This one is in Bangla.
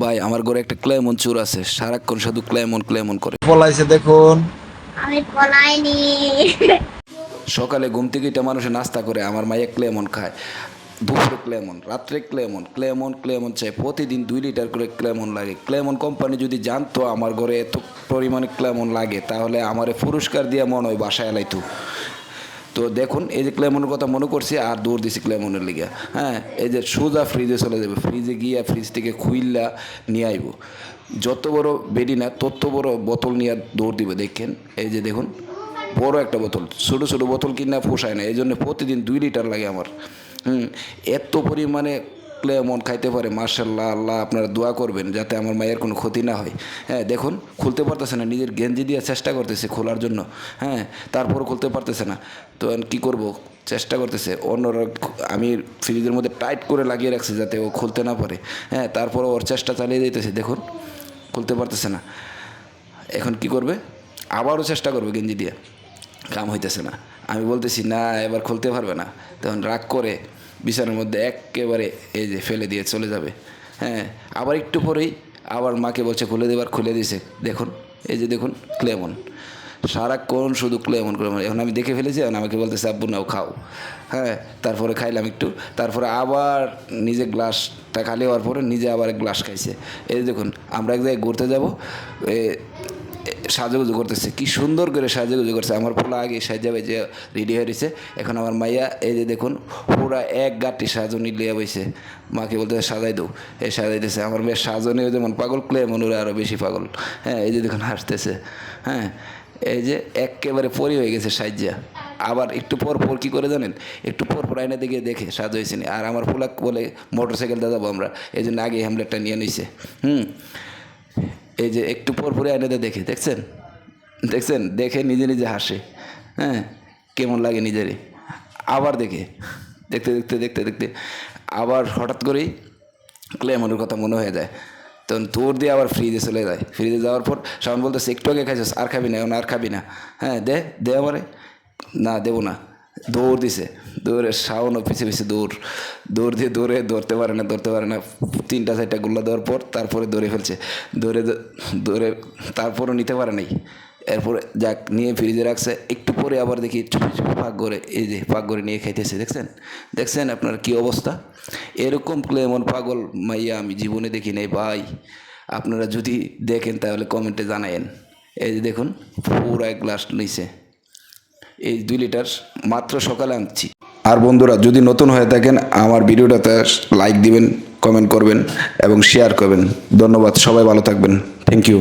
ভাই আমার ঘরে একটা ক্লেমন চোর আছে। সারাক্ষণ শুধু ক্লেমন ক্লেমন করে। পলাইছে দেখুন। আমি পলাইনি। সকালে ঘুম থেকে এটা মানুষে নাস্তা করে আমার মাইয়া ক্লেমন খায়। দুপুরে ক্লেমন রাত্রে ক্লেমন ক্লেমন ক্লেমন চাই প্রতিদিন দুই লিটার করে ক্লেমন লাগে। ক্লেমন কোম্পানি যদি জানতো আমার ঘরে এত পরিমাণে ক্লেমন লাগে তাহলে আমারে পুরস্কার দিয়ে মনে হয় বাসায় এলাইতো তো দেখুন, এই যে ক্লেমনের কথা মনে করছি, আর দৌড় দিছি ক্লেমনের লিগে। হ্যাঁ এই যে সোজা ফ্রিজে চলে যাবে। ফ্রিজে গিয়া ফ্রিজ থেকে খুইল্লা নিয়ে আইব। যত বড় বেডি না, তত বড় বোতল নিয়ে দৌড় দিবে, দেখেন। এই যে দেখুন, বড় একটা বোতল। ছোটো ছোটো বোতল কিনা পোষায় না। এই জন্য প্রতিদিন দুই লিটার লাগে আমার। হুম, এত পরিমাণে ক্লেমন খাইতে পারে মার্শাল্লাহ আল্লাহ আপনারা দোয়া করবেন যাতে আমার মায়ের কোনো ক্ষতি না হয়। হ্যাঁ দেখুন, খুলতে পারতেছে না, নিজের গেঞ্জি দিয়ে চেষ্টা করতেছে খোলার জন্য। হ্যাঁ তারপরও খুলতে পারতেছে না। তো কী করব? চেষ্টা করতেছে। অন্যরা আমি ফ্রিজের মধ্যে টাইট করে লাগিয়ে রাখছি যাতে ও খুলতে না পারে। হ্যাঁ তারপরও ওর চেষ্টা চালিয়ে দিতেছে দেখুন, খুলতে পারতেছে না। এখন কি করবে? আবারও চেষ্টা করবে গেঞ্জি দিয়ে। কাম হইতেছে না। আমি বলতেছি, না, এবার খুলতে পারবে না। তখন রাগ করে বিছানার মধ্যে একেবারে এই যে ফেলে দিয়ে চলে যাবে। হ্যাঁ আবার একটু পরেই আবার মাকে বলছে, খুলে দেবার খুলে দিয়েছে। দেখুন, এই যে দেখুন, ক্লেমন। সারাক্ষণ শুধু ক্লেমন করে এখন আমি দেখে ফেলেছি, এখন আমাকে বলতেছে, আব্বু, নাও, খাও। হ্যাঁ তারপরে খাইলাম একটু, তারপরে আবার নিজে গ্লাসটা খালি হওয়ার পরে নিজে আবার গ্লাস খাইছে। এই দেখুন, আমরা এক জায়গায় ঘুরতে যাব সাজুগুজু করতেছে, কি সুন্দর করে সাজুগুজু করছে। আমার পোলা আগে সাজাবে যে রেডি হয়ে রয়েছে এখন আমার মাইয়া, এই যে দেখুন, পুরা এক গাঁটি সাজনি লিয়ে বইছে। মাকে বলতে সাজাই দো এই সাজাই দিছে আমার মেয়ের সাজনিও যেমন পাগল ক্লে মনুরা আরও বেশি পাগল। হ্যাঁ এই যে দেখুন, হাসতেছে। হ্যাঁ এই যে একেবারে পরি হয়ে গেছে সাজ্জা। আবার একটু পর পর কী করে জানেন? একটু পর পর আয়না দিকে দেখে সাজ হয়েছে। আর আমার পোলাক বলে মোটর সাইকেলটা যাব আমরা। এই জন্য আগে হ্যামলেটটা নিয়ে নিছে। হুম এই যে একটু পর পরে আয়নাতে দেখে, দেখছেন? দেখছেন? দেখে নিজে নিজে হাসে। হ্যাঁ? কেমন লাগে নিজেরই। আবার দেখে। দেখতে দেখতে দেখতে দেখতে। আবার হঠাৎ করেই ক্লেমনের কথা মনে হয়ে যায়। তখন তোর দিয়ে আবার ফ্রিজে চলে যায়। ফ্রিজে যাওয়ার পর সামন বলতেছে, একটু আগে খাইছিস, আর খাবি না, এখন আর খাবি না। হ্যাঁ দে দে আমারে। না, দেবো না। দৌড় দিছে। দৌড়ে শাওনও পিছে পিছে দৌড়। দৌড় দিয়ে দৌড়ে ধরতে পারে না, ধরতে পারে না। তিনটা, চারটা গুল্লা দেওয়ার পর তারপরে দৌড়ে ফেলছে। দৌড়ে দৌড়ে তারপরও নিতে পারে নাই। এরপরে যাক, নিয়ে ফ্রিজে রাখছে। একটু পরে আবার দেখি পাক করে, এই যে পাক করে নিয়ে খাইতেছে, দেখছেন? দেখছেন আপনার কি অবস্থা? এরকম ক্লেমন পাগল মাইয়া আমি জীবনে দেখি নাই, ভাই। আপনারা যদি দেখেন তাহলে কমেন্টে জানায়েন। এই যে দেখুন, পুরো এক গ্লাস নিছে। এই দুই লিটার মাত্র সকালে আনছি। আর বন্ধুরা, যদি নতুন হয়ে থাকেন, আমার ভিডিওটাতে লাইক দিবেন কমেন্ট করবেন এবং শেয়ার করবেন। ধন্যবাদ, সবাই ভালো থাকবেন। Thank you